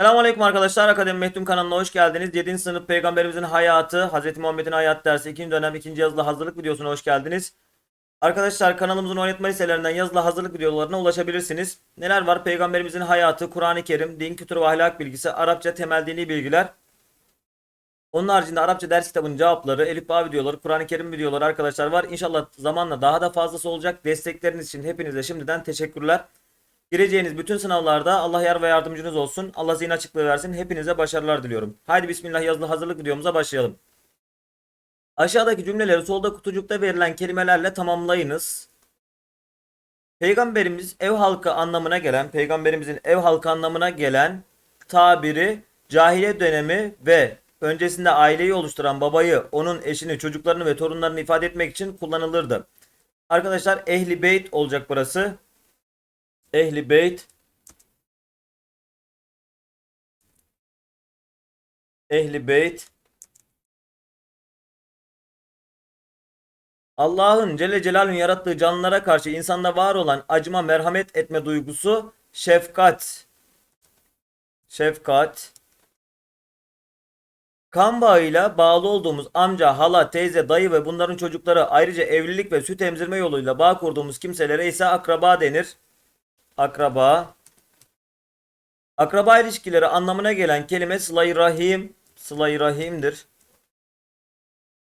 Selamünaleyküm arkadaşlar. Akademi Mehtun kanalına hoş geldiniz. 7. sınıf peygamberimizin hayatı, Hz. Muhammed'in hayat dersi 2. dönem 2. yazılı hazırlık videosuna hoş geldiniz. Arkadaşlar kanalımızın oynatma liselerinden yazılı hazırlık videolarına ulaşabilirsiniz. Neler var? Peygamberimizin hayatı, Kur'an-ı Kerim, din kültürü ve ahlak bilgisi, Arapça temel dini bilgiler. Onun haricinde Arapça ders kitabının cevapları, Elif Bağ videoları, Kur'an-ı Kerim videoları arkadaşlar var. İnşallah zamanla daha da fazlası olacak. Destekleriniz için hepinize şimdiden teşekkürler. Gireceğiniz bütün sınavlarda Allah yar ve yardımcınız olsun. Allah zihin açıklığı versin. Hepinize başarılar diliyorum. Haydi bismillah yazılı hazırlık videomuza başlayalım. Aşağıdaki cümleleri solda kutucukta verilen kelimelerle tamamlayınız. Peygamberimiz ev halkı anlamına gelen, peygamberimizin ev halkı anlamına gelen tabiri cahiliye dönemi ve öncesinde aileyi oluşturan babayı, onun eşini, çocuklarını ve torunlarını ifade etmek için kullanılırdı. Arkadaşlar ehli beyt olacak burası. Ehli beyt Ehli beyt Allah'ın Celle Celaluhu'nun yarattığı canlılara karşı insanda var olan acıma, merhamet etme duygusu şefkat. Şefkat. Kan bağıyla bağlı olduğumuz amca, hala, teyze, dayı ve bunların çocukları ayrıca evlilik ve süt emzirme yoluyla bağ kurduğumuz kimselere ise akraba denir. Akraba. Akraba ilişkileri anlamına gelen kelime sıla-i rahim. Sıla-i rahimdir.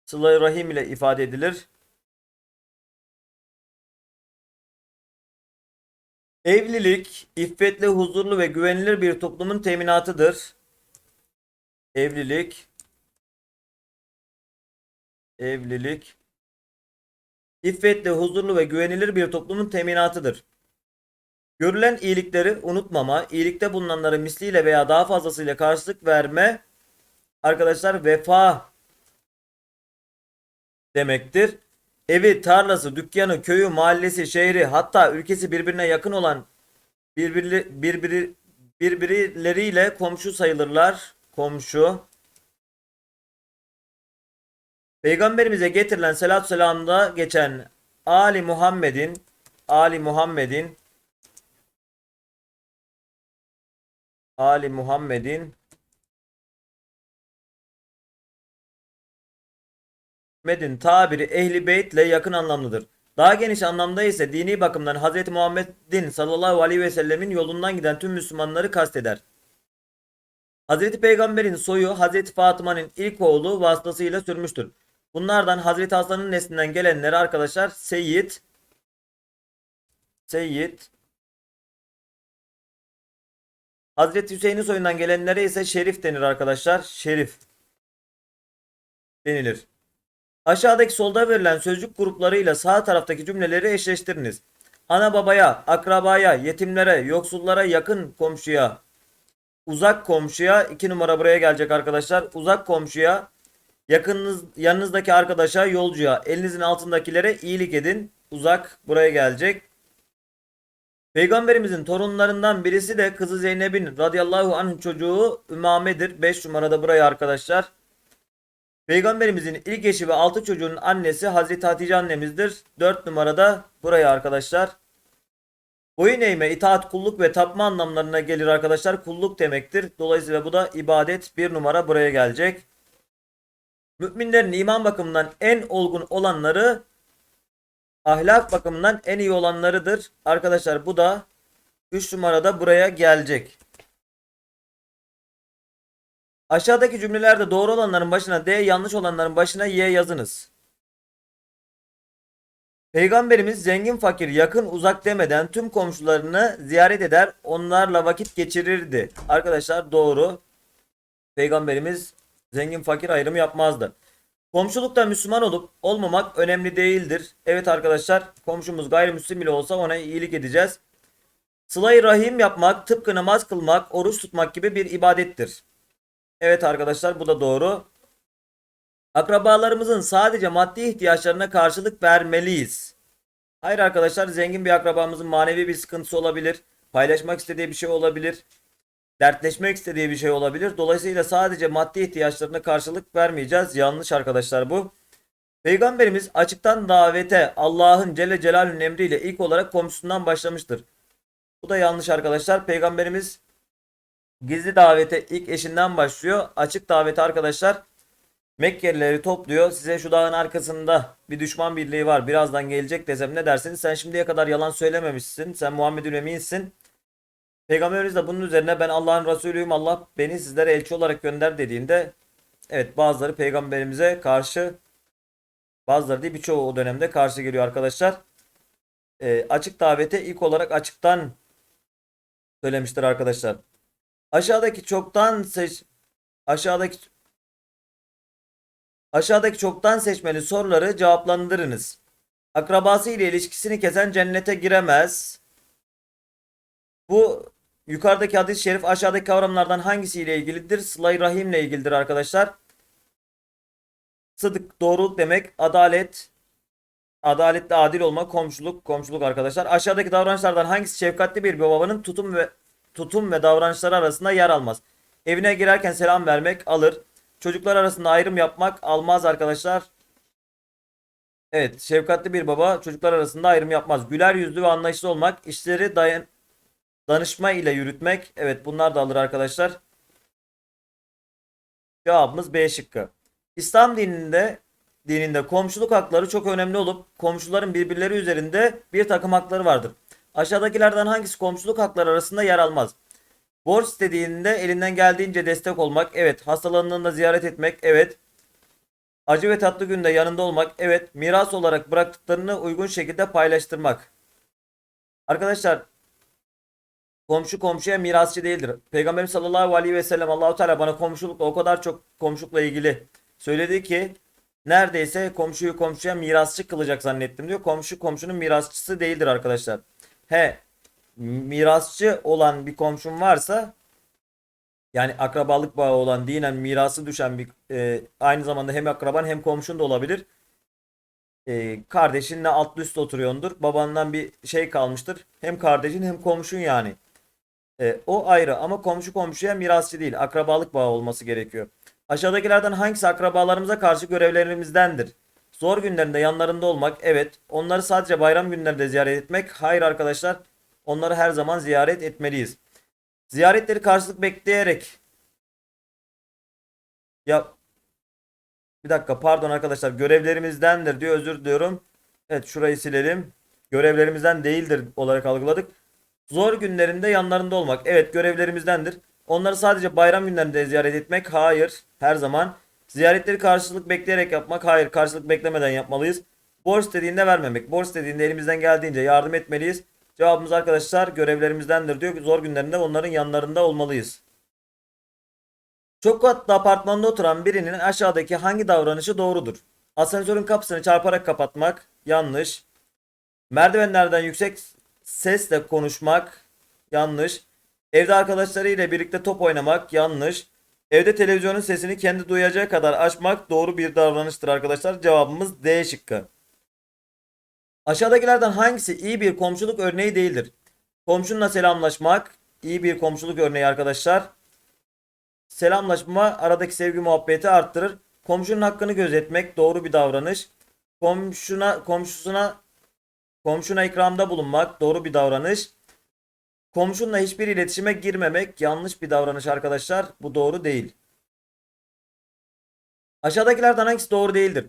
Sıla-i rahim ile ifade edilir. Evlilik, iffetli, huzurlu ve güvenilir bir toplumun teminatıdır. Evlilik. Evlilik. İffetli, huzurlu ve güvenilir bir toplumun teminatıdır. Görülen iyilikleri unutmama, iyilikte bulunanlara misliyle veya daha fazlasıyla karşılık verme arkadaşlar vefa demektir. Evi, tarlası, dükkanı, köyü, mahallesi, şehri hatta ülkesi birbirine yakın olan birbiri, birbiri, birbirleriyle komşu sayılırlar. Komşu. Peygamberimize getirilen selatü selamda geçen Ali Muhammed'in Ali Muhammed'in Ali Muhammed'in Muhammed'in tabiri ehli beytle yakın anlamlıdır. Daha geniş anlamda ise dini bakımdan Hz. Muhammed'in sallallahu aleyhi ve sellemin yolundan giden tüm Müslümanları kasteder. Hz. Peygamber'in soyu Hz. Fatıma'nın ilk oğlu vasıtasıyla sürmüştür. Bunlardan Hz. Hasan'ın neslinden gelenleri arkadaşlar Seyyid Seyyid Hazreti Hüseyin'in soyundan gelenlere ise şerif denir arkadaşlar. Şerif denilir. Aşağıdaki solda verilen sözcük gruplarıyla sağ taraftaki cümleleri eşleştiriniz. Ana babaya, akrabaya, yetimlere, yoksullara, yakın komşuya, uzak komşuya, iki numara buraya gelecek arkadaşlar. Uzak komşuya, yakınınız, yanınızdaki arkadaşa, yolcuya, elinizin altındakilere iyilik edin. Uzak buraya gelecek. Peygamberimizin torunlarından birisi de kızı Zeynep'in radıyallahu anh çocuğu Ümame'dir. 5 numarada buraya arkadaşlar. Peygamberimizin ilk eşi ve 6 çocuğun annesi Hazreti Hatice annemizdir. 4 numarada buraya arkadaşlar. Boyun eğme, itaat, kulluk ve tapma anlamlarına gelir arkadaşlar. Kulluk demektir. Dolayısıyla bu da ibadet. 1 numara buraya gelecek. Müminlerin iman bakımından en olgun olanları ahlak bakımından en iyi olanlarıdır. Arkadaşlar bu da 3 numarada buraya gelecek. Aşağıdaki cümlelerde doğru olanların başına D, yanlış olanların başına Y yazınız. Peygamberimiz zengin fakir yakın uzak demeden tüm komşularını ziyaret eder onlarla vakit geçirirdi. Arkadaşlar doğru. Peygamberimiz zengin fakir ayrımı yapmazdı. Komşulukta Müslüman olup olmamak önemli değildir. Evet arkadaşlar komşumuz gayrimüslim bile olsa ona iyilik edeceğiz. Sıla-i rahim yapmak, tıpkı namaz kılmak, oruç tutmak gibi bir ibadettir. Evet arkadaşlar bu da doğru. Akrabalarımızın sadece maddi ihtiyaçlarına karşılık vermeliyiz. Hayır arkadaşlar zengin bir akrabamızın manevi bir sıkıntısı olabilir. Paylaşmak istediği bir şey olabilir. Dertleşmek istediği bir şey olabilir. Dolayısıyla sadece maddi ihtiyaçlarına karşılık vermeyeceğiz. Yanlış arkadaşlar bu. Peygamberimiz açıktan davete Allah'ın Celle Celaluhu'nun emriyle ilk olarak komşusundan başlamıştır. Bu da yanlış arkadaşlar. Peygamberimiz Gizli davete ilk eşinden başlıyor. Açık davete arkadaşlar Mekkelileri topluyor. Size şu dağın arkasında bir düşman birliği var. Birazdan gelecek desem ne dersiniz? Sen şimdiye kadar yalan söylememişsin. Sen Muhammed'ün eminsin. Peygamberimiz de bunun üzerine ben Allah'ın Resulüyüm. Allah beni sizlere elçi olarak gönder dediğinde evet bazıları peygamberimize karşı bazıları değil birçoğu o dönemde karşı geliyor arkadaşlar. Ee, açık davete ilk olarak açıktan söylemiştir arkadaşlar. Aşağıdaki çoktan seç aşağıdaki aşağıdaki çoktan seçmeli soruları cevaplandırınız. Akrabası ile ilişkisini kesen cennete giremez. Bu yukarıdaki hadis-i şerif aşağıdaki kavramlardan hangisiyle ilgilidir? Sıla-i Rahim ile ilgilidir arkadaşlar. Sıdık doğruluk demek, adalet, adaletli adil olma, komşuluk, komşuluk arkadaşlar. Aşağıdaki davranışlardan hangisi şefkatli bir babanın tutum ve tutum ve davranışları arasında yer almaz? Evine girerken selam vermek alır. Çocuklar arasında ayrım yapmak almaz arkadaşlar. Evet, şefkatli bir baba çocuklar arasında ayrım yapmaz. Güler yüzlü ve anlayışlı olmak, işleri dayan danışma ile yürütmek. Evet, bunlar da alır arkadaşlar. Cevabımız B şıkkı. İslam dininde dininde komşuluk hakları çok önemli olup komşuların birbirleri üzerinde bir takım hakları vardır. Aşağıdakilerden hangisi komşuluk hakları arasında yer almaz? Borç istediğinde elinden geldiğince destek olmak, evet. Hastalandığında ziyaret etmek, evet. Acı ve tatlı günde yanında olmak, evet. Miras olarak bıraktıklarını uygun şekilde paylaştırmak. Arkadaşlar komşu komşuya mirasçı değildir. Peygamberimiz sallallahu aleyhi ve sellem Allahu Teala bana komşulukla o kadar çok komşulukla ilgili söyledi ki neredeyse komşuyu komşuya mirasçı kılacak zannettim diyor. Komşu komşunun mirasçısı değildir arkadaşlar. He mirasçı olan bir komşum varsa yani akrabalık bağı olan dinen mirası düşen bir e, aynı zamanda hem akraban hem komşun da olabilir. E, kardeşinle altlı üstte oturuyordur. Babandan bir şey kalmıştır. Hem kardeşin hem komşun yani. E, o ayrı ama komşu komşuya mirasçı değil. Akrabalık bağı olması gerekiyor. Aşağıdakilerden hangisi akrabalarımıza karşı görevlerimizdendir? Zor günlerinde yanlarında olmak, evet. Onları sadece bayram günlerinde ziyaret etmek, hayır arkadaşlar. Onları her zaman ziyaret etmeliyiz. Ziyaretleri karşılık bekleyerek ya bir dakika pardon arkadaşlar görevlerimizdendir diyor özür diliyorum. Evet şurayı silelim. Görevlerimizden değildir olarak algıladık. Zor günlerinde yanlarında olmak. Evet görevlerimizdendir. Onları sadece bayram günlerinde ziyaret etmek. Hayır. Her zaman. Ziyaretleri karşılık bekleyerek yapmak. Hayır. Karşılık beklemeden yapmalıyız. Borç dediğinde vermemek. Borç dediğinde elimizden geldiğince yardım etmeliyiz. Cevabımız arkadaşlar görevlerimizdendir diyor. Zor günlerinde onların yanlarında olmalıyız. Çok katlı apartmanda oturan birinin aşağıdaki hangi davranışı doğrudur? Asansörün kapısını çarparak kapatmak yanlış. Merdivenlerden yüksek sesle konuşmak yanlış. Evde arkadaşlarıyla birlikte top oynamak yanlış. Evde televizyonun sesini kendi duyacağı kadar açmak doğru bir davranıştır arkadaşlar. Cevabımız D şıkkı. Aşağıdakilerden hangisi iyi bir komşuluk örneği değildir? Komşunla selamlaşmak iyi bir komşuluk örneği arkadaşlar. Selamlaşma aradaki sevgi muhabbeti arttırır. Komşunun hakkını gözetmek doğru bir davranış. Komşuna komşusuna komşuna ikramda bulunmak doğru bir davranış. Komşunla hiçbir iletişime girmemek yanlış bir davranış arkadaşlar. Bu doğru değil. Aşağıdakilerden hangisi doğru değildir?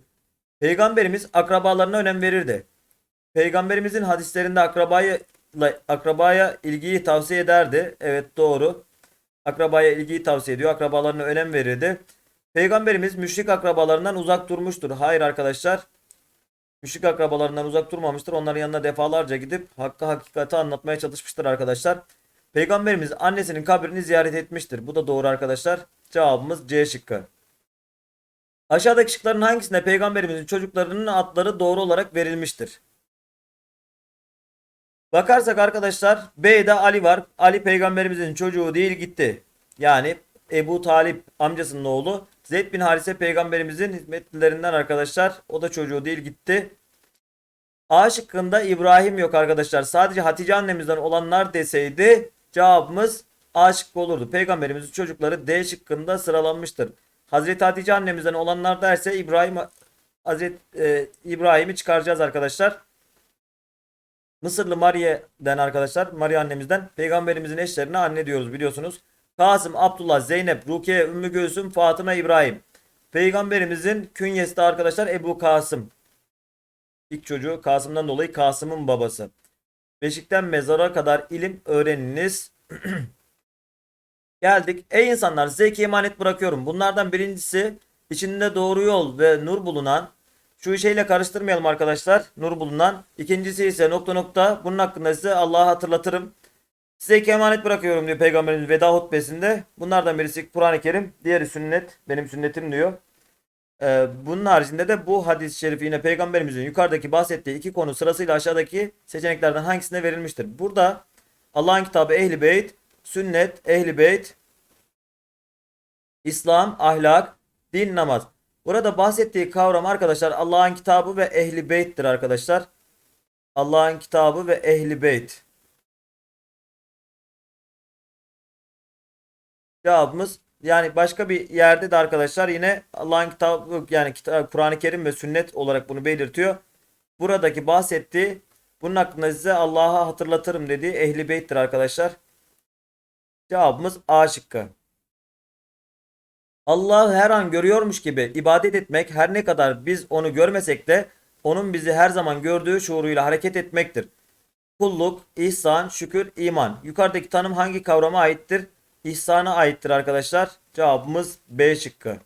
Peygamberimiz akrabalarına önem verirdi. Peygamberimizin hadislerinde akrabaya akrabaya ilgiyi tavsiye ederdi. Evet doğru. Akrabaya ilgiyi tavsiye ediyor. Akrabalarına önem verirdi. Peygamberimiz müşrik akrabalarından uzak durmuştur. Hayır arkadaşlar. Müşrik akrabalarından uzak durmamıştır. Onların yanına defalarca gidip hakkı hakikati anlatmaya çalışmıştır arkadaşlar. Peygamberimiz annesinin kabrini ziyaret etmiştir. Bu da doğru arkadaşlar. Cevabımız C şıkkı. Aşağıdaki şıkların hangisinde peygamberimizin çocuklarının adları doğru olarak verilmiştir? Bakarsak arkadaşlar B'de Ali var. Ali peygamberimizin çocuğu değil gitti. Yani Ebu Talip amcasının oğlu. Zeyd bin Harise peygamberimizin hizmetlilerinden arkadaşlar. O da çocuğu değil gitti. A şıkkında İbrahim yok arkadaşlar. Sadece Hatice annemizden olanlar deseydi cevabımız A şıkkı olurdu. Peygamberimizin çocukları D şıkkında sıralanmıştır. Hazreti Hatice annemizden olanlar derse İbrahim Hazreti e, İbrahim'i çıkaracağız arkadaşlar. Mısırlı Mariye'den arkadaşlar, Maria annemizden peygamberimizin eşlerine anne diyoruz biliyorsunuz. Kasım, Abdullah, Zeynep, Rukiye, Ümmü Gülsüm, Fatıma, İbrahim. Peygamberimizin künyesi de arkadaşlar Ebu Kasım. İlk çocuğu Kasım'dan dolayı Kasım'ın babası. Beşikten mezara kadar ilim öğreniniz. Geldik. Ey insanlar size emanet bırakıyorum. Bunlardan birincisi içinde doğru yol ve nur bulunan. Şu şeyle karıştırmayalım arkadaşlar. Nur bulunan. İkincisi ise nokta nokta. Bunun hakkında size Allah'ı hatırlatırım. Size iki emanet bırakıyorum diyor Peygamberimiz veda hutbesinde. Bunlardan birisi Kur'an-ı Kerim. Diğeri sünnet. Benim sünnetim diyor. Ee, bunun haricinde de bu hadis-i şerif yine Peygamberimizin yukarıdaki bahsettiği iki konu sırasıyla aşağıdaki seçeneklerden hangisine verilmiştir? Burada Allah'ın kitabı Ehli Beyt, sünnet, Ehli Beyt, İslam, ahlak, din, namaz. Burada bahsettiği kavram arkadaşlar Allah'ın kitabı ve Ehli Beyt'tir arkadaşlar. Allah'ın kitabı ve Ehli Beyt. Cevabımız yani başka bir yerde de arkadaşlar yine Allah'ın kitabı yani Kur'an-ı Kerim ve sünnet olarak bunu belirtiyor. Buradaki bahsettiği bunun hakkında size Allah'a hatırlatırım dediği Ehli Beyt'tir arkadaşlar. Cevabımız A şıkkı. Allah'ı her an görüyormuş gibi ibadet etmek her ne kadar biz onu görmesek de onun bizi her zaman gördüğü şuuruyla hareket etmektir. Kulluk, ihsan, şükür, iman. Yukarıdaki tanım hangi kavrama aittir? İhsana aittir arkadaşlar. Cevabımız B şıkkı.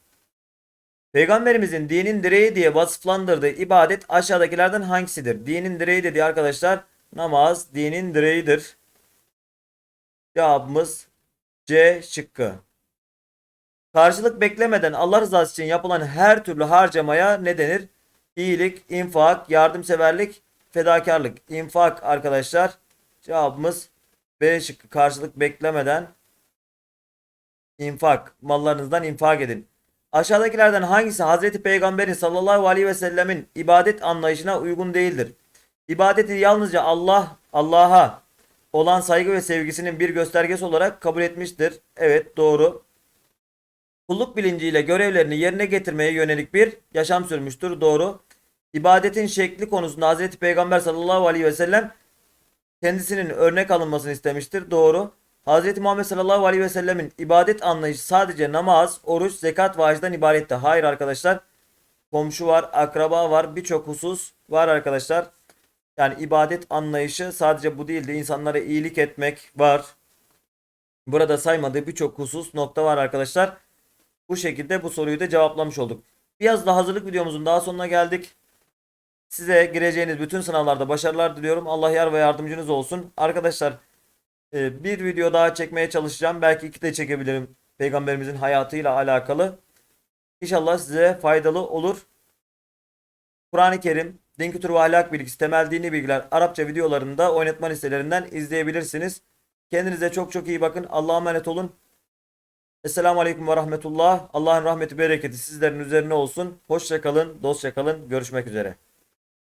Peygamberimizin dinin direği diye vasıflandırdığı ibadet aşağıdakilerden hangisidir? Dinin direği dediği arkadaşlar namaz dinin direğidir. Cevabımız C şıkkı. Karşılık beklemeden Allah rızası için yapılan her türlü harcamaya ne denir? İyilik, infak, yardımseverlik, fedakarlık. İnfak arkadaşlar. Cevabımız B şıkkı. Karşılık beklemeden infak. Mallarınızdan infak edin. Aşağıdakilerden hangisi Hazreti Peygamberin sallallahu aleyhi ve sellemin ibadet anlayışına uygun değildir? İbadeti yalnızca Allah, Allah'a olan saygı ve sevgisinin bir göstergesi olarak kabul etmiştir. Evet doğru kulluk bilinciyle görevlerini yerine getirmeye yönelik bir yaşam sürmüştür. Doğru. İbadetin şekli konusunda Hz. Peygamber sallallahu aleyhi ve sellem kendisinin örnek alınmasını istemiştir. Doğru. Hz. Muhammed sallallahu aleyhi ve sellemin ibadet anlayışı sadece namaz, oruç, zekat ve hacdan ibaretti. Hayır arkadaşlar. Komşu var, akraba var, birçok husus var arkadaşlar. Yani ibadet anlayışı sadece bu değildi. İnsanlara iyilik etmek var. Burada saymadığı birçok husus nokta var arkadaşlar. Bu şekilde bu soruyu da cevaplamış olduk. Biraz da hazırlık videomuzun daha sonuna geldik. Size gireceğiniz bütün sınavlarda başarılar diliyorum. Allah yar ve yardımcınız olsun. Arkadaşlar e, bir video daha çekmeye çalışacağım. Belki iki de çekebilirim. Peygamberimizin hayatıyla alakalı. İnşallah size faydalı olur. Kur'an-ı Kerim, din kültürü ve ahlak bilgisi, temel dini bilgiler, Arapça videolarını da oynatma listelerinden izleyebilirsiniz. Kendinize çok çok iyi bakın. Allah'a emanet olun. Esselamu Aleyküm ve Rahmetullah. Allah'ın rahmeti bereketi sizlerin üzerine olsun. Hoşça kalın, dostça kalın. Görüşmek üzere.